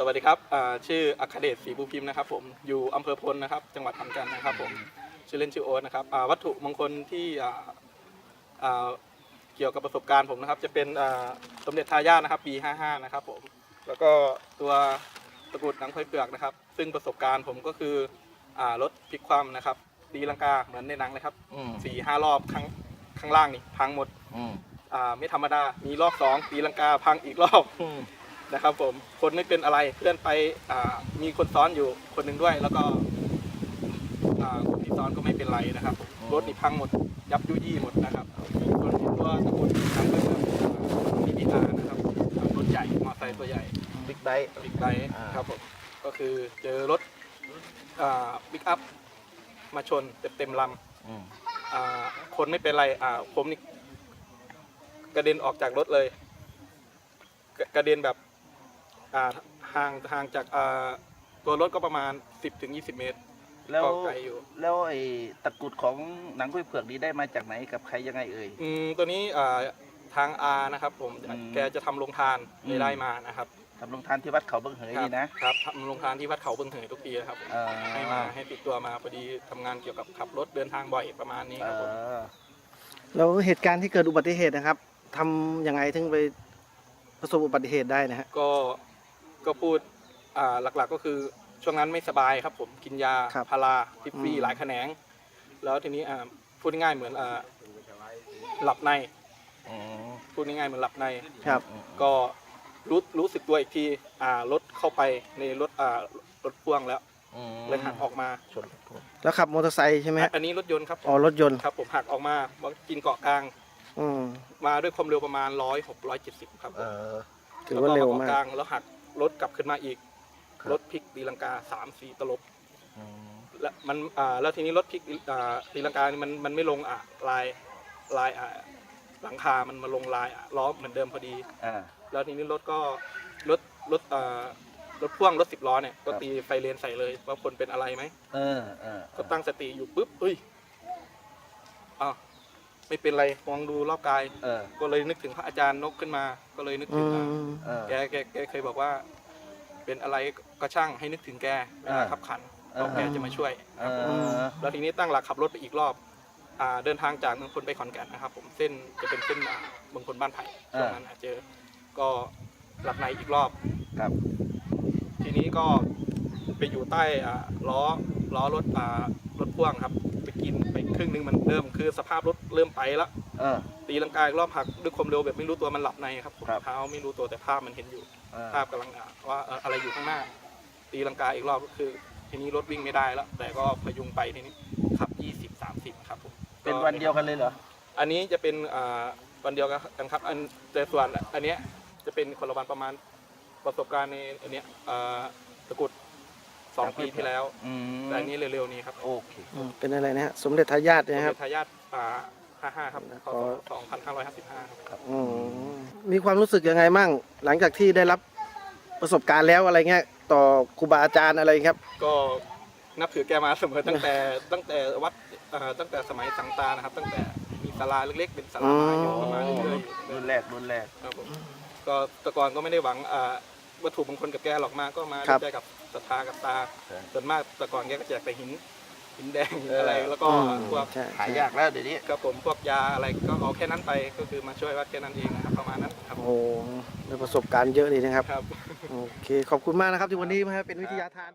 สวัสดีครับอ่าชื่ออัครเดชศรีภูพิมพ์นะครับผมอยู่อำเภอพลนะครับ จังหวัดขอนแก่นนะครับผมชื่อเล่นชื่อโอ๊ตนะครับอ่าวัตถุมงคลที่อ่าอ่าเกี่ยวกับประสบการณ์ผมนะครับ จะเป็นอ่าสมเด็จทายาทนะครับปี 55 นะครับผมแล้วก็ตัวตะกรุดหนังควายเปลือกนะครับ ซึ่งประสบการณ์ผมก็คืออ่ารถพลิกคว่ำนะครับตีลังกาเหมือนในหนังเลยครับอืมสี่ห้ารอบข้างข้างล่างนี่พังหมดอืมอ่าไม่ธรรมดามีรอบสองตีลังกาพังอีกรอบ อืม นะครับผมคนไม่เป็นอะไรเพื่อนไปอ่ามีคนซ้อนอยู่คนหนึ่งด้วย แล้วก็อ่าคนที่ซ้อนก็ไม่เป็นไรนะครับผมรถนี่พังหมดยับยุยี่หมดนะครับส่วนตัวตะกรุดทางก็คือมีพีอาร์นะครับอ่ารถใหญ่มอเตอร์ไซค์ตัวใหญ่บิ๊กไบค์บิ๊กไบค์อ่าครับผมก็คือเจอรถบิ๊กอัพมาชนเต็มเต็มๆลำอืมอ่าคนไม่เป็นไรอ่าผมนี่กระเด็นออกจากรถเลย กระกระเด็นแบบ อ่าห่างห่างจากอ่าตัวรถก็ประมาณ 10ถึง20 เมตร แล้วก็ไกลอยู่ แล้วไอ้ตะกรุดของหนังกล้วยเผือกนี้ได้มาจากไหนกับใครยังไงเอ่ย อืมตัวนี้อ่าทางอานะครับ ผมอืมแกจะทำโรงทานอืม ได้ได้มานะครับทำโรงทานที่วัดเขาเบิ้งเหยนี่นะครับทำโรงทานที่วัดเขาเบิ่งเหยทุกปีนะครับผมเออให้มาให้ติดตัวมาพอดีทำงานเกี่ยวกับขับรถเดินทางบ่อยประมาณนี้เอครับผม อแล้วเหตุการณ์ที่เกิดอุบัติเหตุนะครับทำยังไงถึงไปประสบอุบัติเหตุได้นะฮะ ก็ ก็พูดอ่าหลักๆก็คือช่วงนั้นไม่สบายครับ ผมกินยาครับพาราทิฟฟี่อืม หลายแขนง แล้วทีนี้อ่าพูดง่ายๆเหมือนอ่าหลับในอืมพูดง่ายๆเหมือนหลับใน ครับอืมก็รู้รู้สึกตัวอีกทีอ่ารถเข้าไปในรถอ่ารถพ่วงแล้วอืมเลยหักออกมาชนชนแล้วขับมอเตอร์ไซค์ใช่ไหมฮะอันนี้รถยนต์ครับอ๋อรถยนต์ครับผมหักออกมามากินเกาะกลาง อืมมาด้วยความเร็วประมาณร้อยหกร้อยเจ็ดสิบครับผเอมอถือว่าเร็วแล้ก็มาเกาะกลากงแล้วหัก รถกลับขึ้นมาอีก ครับ รถพลิกตีลังกาสามสี่ตลบอืมและมันอ่าแล้วทีนี้รถพลิกอ่าตีลังกานี่มันมันไม่ลงอะลายลายอ่าหลังคา มันมาลงลายอะล้อเหมือนเดิมพอดี อ่า แล้วทีนี้รถก็รถรถอ่ารถพ่วงรถสิบล้อเนี่ยก็ครับ ตีไฟเลนใส่เลยว่าคนเป็นอะไรไหมเออเออก็ตั้งสติอยู่ปุ๊บเอ้ยอ้าว ไม่เป็นไรมองดูรอบกาย เออ ก็เลยนึกถึงพระอาจารย์นกขึ้นมา ก็เลยนึกอืถึงอะม เออ แกแกแกเคยบอกว่า เป็นอะไรก็ช่างให้นึกถึงแกเวลาอ่าขับขันเออก็แกจะมาช่วย เอครับผมอแล้วทีนี้ตั้งหลักขับรถไปอีกรอบอ่าเดินทางจากเมืองพลไปขอนแก่นนะครับ ผมเส้นจะเป็นเส้นอ่าเมืองพลบ้านไผ่ช่วงนั้นอะเจอ ก็หลับในอีกรอบ ครับทีนี้ก็ไปอยู่ใต้อ่าล้อล้อรถอ่ารถพ่วงครับไป กินไปครึ่งหนึงมันเริ่มคือสภาพรถเริ่มไปแล้วเออ ตีลังกาอีกรอบหักด้วยความเร็วแบบไม่รู้ตัวมันหลับในครับผมครับ เท้าไม่รู้ตัวแต่ภาพมันเห็นอยู่ เออ ภาพกำลังอะว่าเอ่ออะไรอยู่ข้างหน้า ตีลังกาอีกรอบก็คือ ทีนี้รถวิ่งไม่ได้แล้ว แต่ก็พยุงไปทีนี้ขับ 20 30 ครับผมเป็นวันเดียวกันเลยเหรอ อันนี้จะเป็นอ่าวันเดียวกันครับอันแต่ส่วนอันเนี้ยจะเป็นคนละวันประมาณประสบการณ์ในอันเนี้ยอ่าตะกรุด สองปีที่แล้วอืมแต่อันนี้เร็วๆนี้ครับโอเค อืมเป็นอะไรนะฮะสมเด็จทายาทสมนะครับเด็จทายาทอ่า55ครับพขอศ2555ครับ อืมมีความรู้สึกยังไงมั่ง หลังจากที่ได้รับประสบการณ์แล้วอะไรเงี้ย ต่อครูบาอาจารย์อะไรครับ ก็นับถือแกมาเสมอตั้งแต่ตั้งแต่วัดเอ่อตั้งแต่สมัยสังตานะครับ ตั้งแต่มีศาลาเล็กๆ เป็นศาลาไม้อยู่ประมาณเรื่อยๆอยู่รุ่นแรกรุ่นแรก ครับผมก็แตะกอนก็ไม่ได้หวังอ่าวัตถุมงคลกับแกหรอกมาก็มาครับ ด้วยใจกับ ศรัทธากับตาใช่ ส่วนมากแตะกอนแกก็แจกแต่หินหินแดงเออออะไร แล้วก็อืมพวกใช่หายากแล้วเดี๋ยวนี้ ครับผมพวกยาอะไรก็เอาแค่นั้นไปก็คือมาช่วยวัดแค่นั้นเองนะครับประมาณนั้นครับโอ้โหได้ประสบการณ์เยอะเลยนะครับ ครับ โอเค ขอบคุณมากนะครับที่วันนี้มาให้เป็นวิทยาทาน